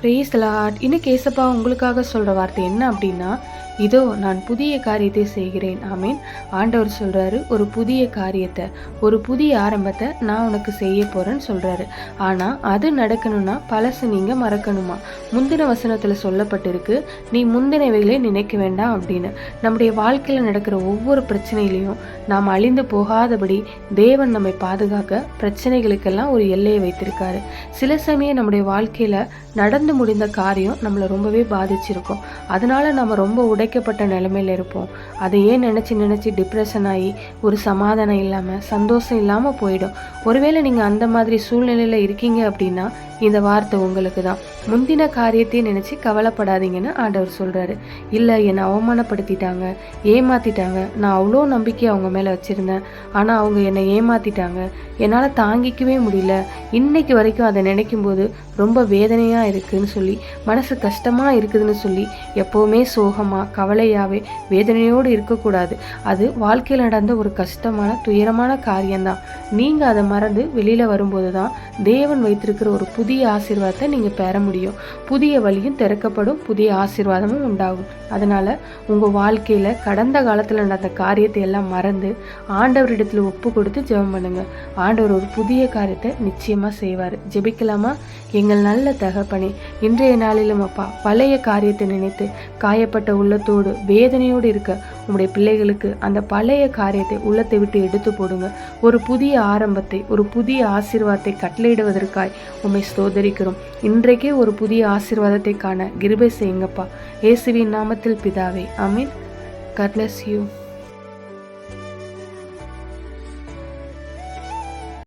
Brace lot இன்னைக்கு ஏசப்பா உங்களுக்காக சொல்கிற வார்த்தை என்ன அப்படின்னா இதோ நான் புதிய காரியத்தை செய்கிறேன். ஆமீன். ஆண்டவர் சொல்கிறாரு ஒரு புதிய காரியத்தை ஒரு புதிய ஆரம்பத்தை நான் உனக்கு செய்ய போகிறேன்னு சொல்கிறாரு ஆனால் அது நடக்கணும்னா பழசு நீங்கள் மறக்கணுமா? முந்தின வசனத்தில் சொல்லப்பட்டிருக்கு நீ முந்தினவைகளே நினைக்க வேண்டாம் அப்படின்னு. நம்முடைய வாழ்க்கையில் நடக்கிற ஒவ்வொரு பிரச்சனையிலையும் நாம் அழிந்து போகாதபடி தேவன் நம்மை பாதுகாக்க பிரச்சனைகளுக்கெல்லாம் ஒரு எல்லையை வைத்திருக்காரு. சில சமயம் நம்முடைய வாழ்க்கையில் நடந்து முடிந்த காரியம் நம்மளை ரொம்பவே பாதிச்சிருக்கும். அதனால நம்ம ரொம்ப உடைக்கப்பட்ட நிலைமையில இருப்போம். அதையே நினச்சி நினச்சி டிப்ரெஷன் ஆகி ஒரு சமாதானம் இல்லாமல் சந்தோஷம் இல்லாமல் போயிடும். ஒருவேளை நீங்கள் அந்த மாதிரி சூழ்நிலையில் இருக்கீங்க அப்படின்னா இந்த வார்த்தை உங்களுக்கு தான். முந்தின காரியத்தை நினச்சி கவலைப்படாதீங்கன்னு ஆண்டவர் சொல்கிறாரு இல்லை என்னை அவமானப்படுத்திட்டாங்க ஏமாத்திட்டாங்க. நான் அவ்வளோ நம்பிக்கை அவங்க மேலே வச்சுருந்தேன். ஆனால் அவங்க என்னை ஏமாத்திட்டாங்க. என்னால் தாங்கிக்கவே முடியல. இன்னைக்கு வரைக்கும் அதை நினைக்கும் போது ரொம்ப வேதனையாக இருக்குதுன்னு சொல்லி மனசு கஷ்டமாக இருக்குதுன்னு சொல்லி எப்போவுமே சோகமாக கவலையாகவே வேதனையோடு இருக்கக்கூடாது. அது வாழ்க்கையில் நடந்த ஒரு கஷ்டமான துயரமான காரியம்தான். நீங்கள் அதை மறந்து வெளியில் வரும்போது தான் தேவன் வைத்திருக்கிற ஒரு புதிய ஆசீர்வாதத்தை நீங்கள் பெற முடியும். புதிய வழியும் திறக்கப்படும் புதிய ஆசீர்வாதமும் உண்டாகும். அதனால் உங்கள் வாழ்க்கையில் கடந்த காலத்தில் நடந்த காரியத்தை எல்லாம் மறந்து ஆண்டவரிடத்தில் ஒப்பு கொடுத்து ஜெபம் பண்ணுங்க. ஆண்டவர் ஒரு புதிய காரியத்தை நிச்சயமாக செய்வார். ஜெபிக்கலாமா? எங்கள் நல்ல தகப்பனே இன்றைய நாளிலும் அப்பா பழைய காரியத்தை நினைத்து காயப்பட்ட உள்ளத்தோடு வேதனையோடு இருக்க உங்களுடைய பிள்ளைகளுக்கு அந்த பழைய காரியத்தை உள்ளத்தை விட்டு எடுத்து போடுங்க. ஒரு புதிய ஆரம்பத்தை ஒரு புதிய ஆசீர்வாதத்தை கட்டளையிடுவதற்காய் உண்மை ஸ்தோதரிக்கிறோம் இன்றைக்கே ஒரு புதிய ஆசீர்வாதத்தை காண கிருபை செய்யுங்கப்பா. இயேசுவின் நாமத்தில் பிதாவே ஐ மீன் bless யூ